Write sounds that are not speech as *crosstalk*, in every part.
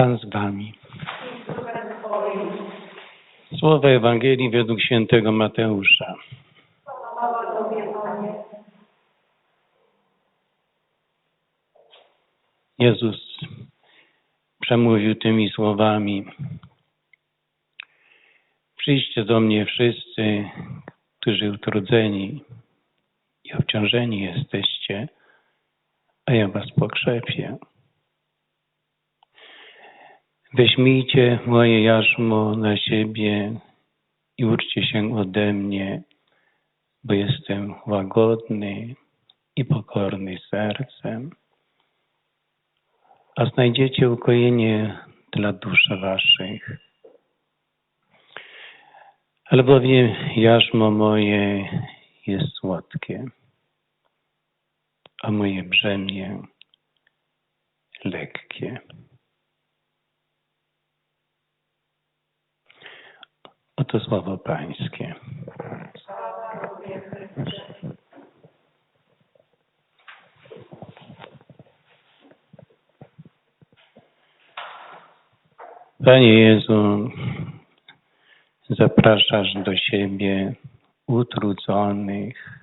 Pan z wami. Słowa Ewangelii według świętego Mateusza. Jezus przemówił tymi słowami. Przyjdźcie do mnie wszyscy, którzy utrudzeni i obciążeni jesteście, a ja was pokrzepię. Weźmijcie moje jarzmo na siebie i uczcie się ode mnie, bo jestem łagodny i pokorny sercem, a znajdziecie ukojenie dla dusz waszych. Albowiem jarzmo moje jest słodkie, a moje brzemię lekkie. Oto słowo Pańskie. Panie Jezu, zapraszasz do siebie utrudzonych,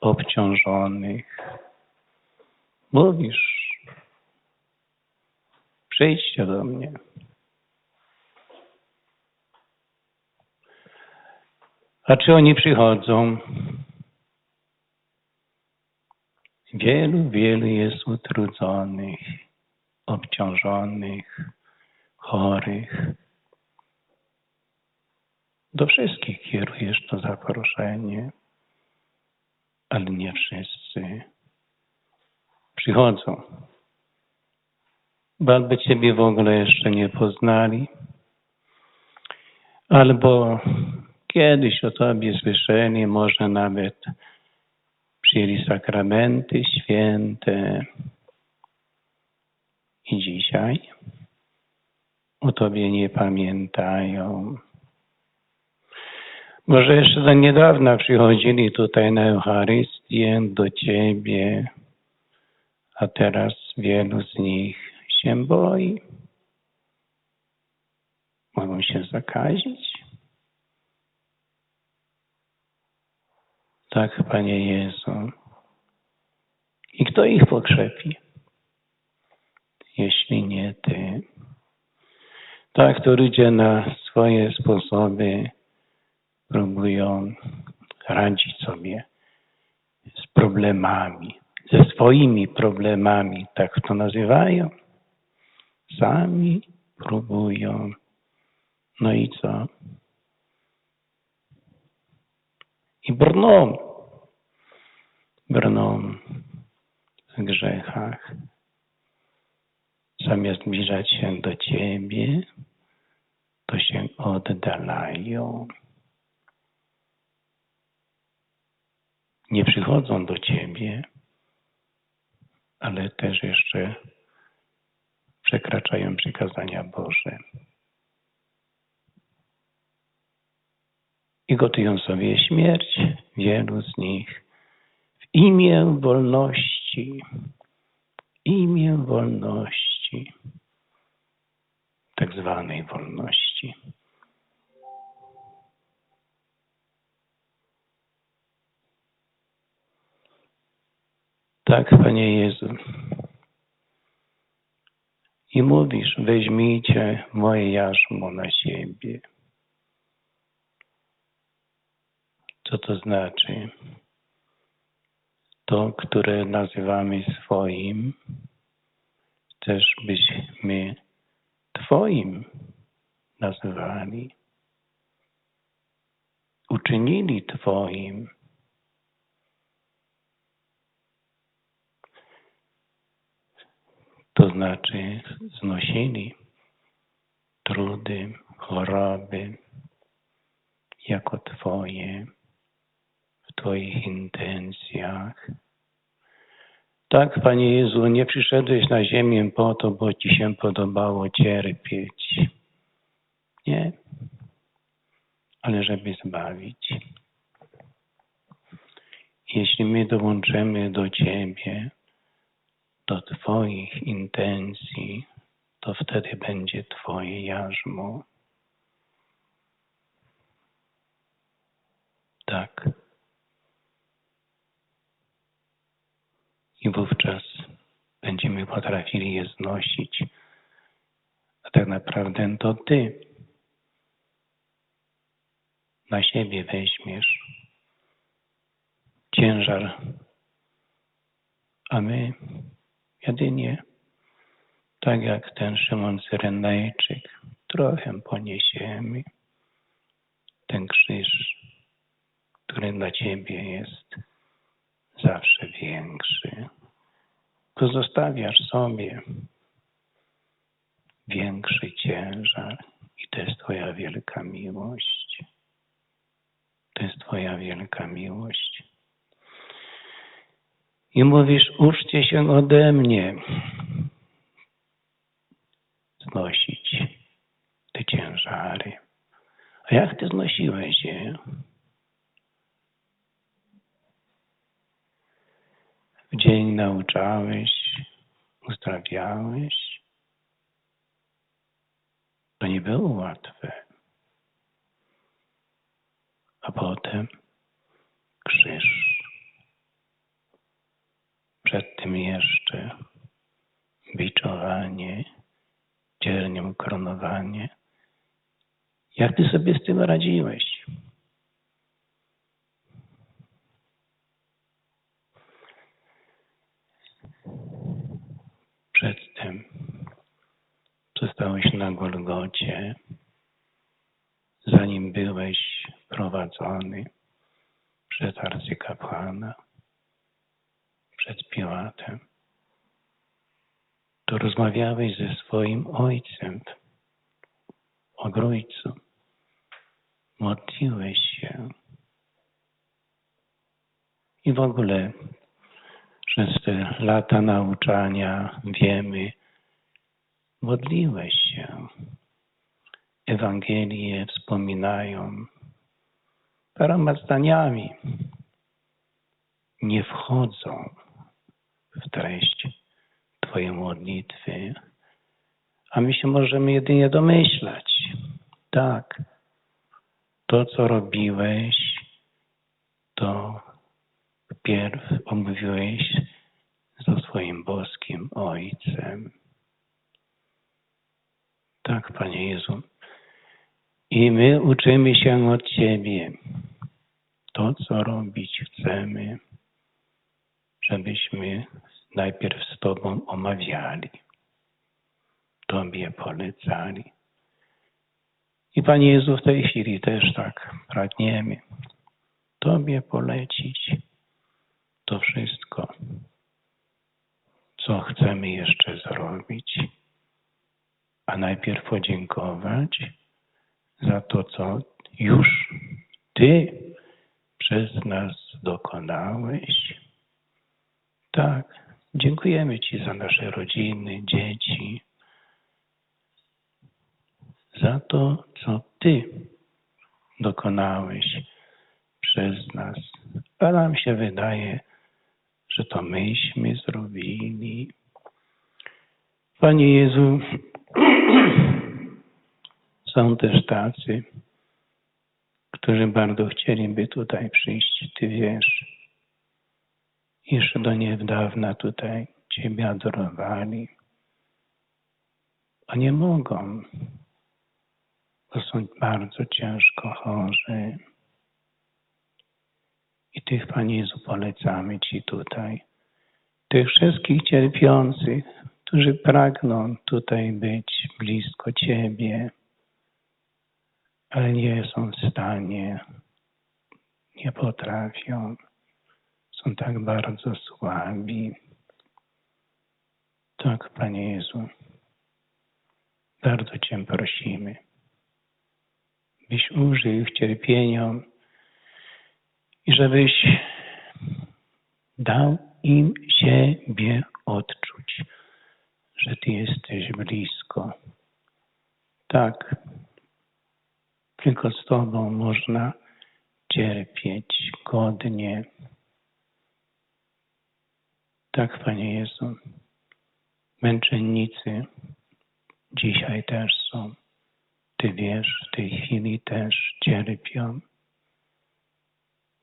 obciążonych. Mówisz, przyjdźcie do mnie. A czy oni przychodzą? Wielu, wielu jest utrudzonych, obciążonych, chorych. Do wszystkich kierujesz to zaproszenie, ale nie wszyscy przychodzą. Bo albo Ciebie w ogóle jeszcze nie poznali, albo kiedyś o Tobie słyszeli, może nawet przyjęli sakramenty święte i dzisiaj o Tobie nie pamiętają. Może jeszcze do niedawna przychodzili tutaj na Eucharystię do Ciebie, a teraz wielu z nich się boi. Mogą się zakazić. Tak, Panie Jezu. I kto ich pokrzepi? Jeśli nie Ty. Tak, to ludzie na swoje sposoby próbują radzić sobie z problemami, ze swoimi problemami, tak to nazywają. Sami próbują. No i co? I brną, brną w grzechach. Zamiast zbliżać się do Ciebie, to się oddalają. Nie przychodzą do Ciebie, ale też jeszcze przekraczają przykazania Boże. I gotują sobie śmierć, wielu z nich, w imię wolności, imię wolności, tak zwanej wolności. Tak, Panie Jezu. I mówisz, weźmijcie moje jarzmo na siebie. Co to znaczy? To, które nazywamy swoim, też byśmy Twoim nazywali. Uczynili Twoim. To znaczy znosili trudy, choroby jako Twoje, Twoich intencjach. Tak, Panie Jezu, nie przyszedłeś na ziemię po to, bo Ci się podobało cierpieć. Nie, ale żeby zbawić. Jeśli my dołączymy do Ciebie, do Twoich intencji, to wtedy będzie Twoje jarzmo. Tak. I wówczas będziemy potrafili je znosić. A tak naprawdę to Ty na siebie weźmiesz ciężar, a my jedynie, tak jak ten Szymon Cyrenajczyk, trochę poniesiemy ten krzyż, który dla Ciebie jest zawsze większy. Pozostawiasz sobie większy ciężar i to jest Twoja wielka miłość. To jest Twoja wielka miłość. I mówisz, uczcie się ode mnie znosić te ciężary. A jak Ty znosiłeś je? W dzień nauczałeś, uzdrawiałeś. To nie było łatwe. A potem krzyż. Przed tym jeszcze biczowanie, ciernią koronowanie. Jak ty sobie z tym radziłeś? Zostałeś na Golgocie, zanim byłeś prowadzony przez arcykapłana, przed Piłatem, to rozmawiałeś ze swoim ojcem o Grójcu. Modliłeś się. I w ogóle przez te lata nauczania wiemy, modliłeś się. Ewangelie wspominają paroma zdaniami. Nie wchodzą w treść Twojej modlitwy, a my się możemy jedynie domyślać. Tak, to co robiłeś, to wpierw omówiłeś ze swoim boskim Ojcem. Tak, Panie Jezu. I my uczymy się od Ciebie to, co robić chcemy, żebyśmy najpierw z Tobą omawiali, Tobie polecali. I Panie Jezu, w tej chwili też tak pragniemy Tobie polecić to wszystko, co chcemy jeszcze zrobić, a najpierw podziękować za to, co już Ty przez nas dokonałeś. Tak, dziękujemy Ci za nasze rodziny, dzieci, za to, co Ty dokonałeś przez nas. A nam się wydaje, że to myśmy zrobili. Panie Jezu, *clears throat* są też tacy, którzy bardzo chcieliby tutaj przyjść. Ty wiesz, jeszcze do niedawna tutaj Ciebie adorowali, a nie mogą, bo są bardzo ciężko chorzy. I tych, Panie Jezu, polecamy Ci tutaj. Tych wszystkich cierpiących, którzy pragną tutaj być blisko Ciebie, ale nie są w stanie, nie potrafią, są tak bardzo słabi. Tak, Panie Jezu, bardzo Cię prosimy, byś użył ich i żebyś dał im siebie odczuć, że Ty jesteś blisko. Tak, tylko z Tobą można cierpieć godnie. Tak, Panie Jezu, męczennicy dzisiaj też są. Ty wiesz, w tej chwili też cierpią.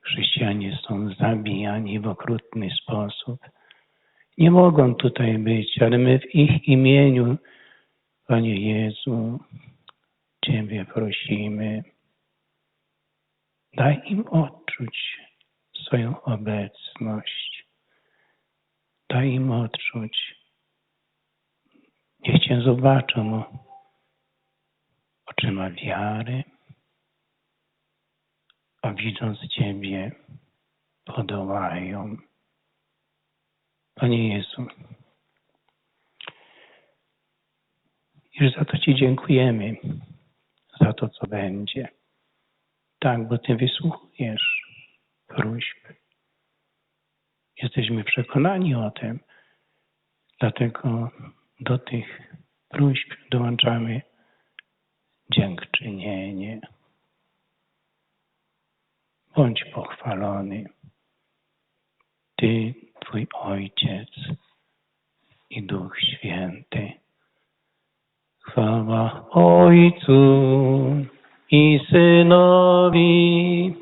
Chrześcijanie są zabijani w okrutny sposób. Nie mogą tutaj być, ale my w ich imieniu, Panie Jezu, Ciebie prosimy. Daj im odczuć swoją obecność. Daj im odczuć. Niech Cię zobaczą oczyma wiary, a widząc Ciebie podołają. Panie Jezu, już za to Ci dziękujemy, za to, co będzie. Tak, bo Ty wysłuchujesz próśb. Jesteśmy przekonani o tym, dlatego do tych próśb dołączamy dziękczynienie. Bądź pochwalony, Ty, Twój Ojciec i Duch Święty. Chwała Ojcu i Synowi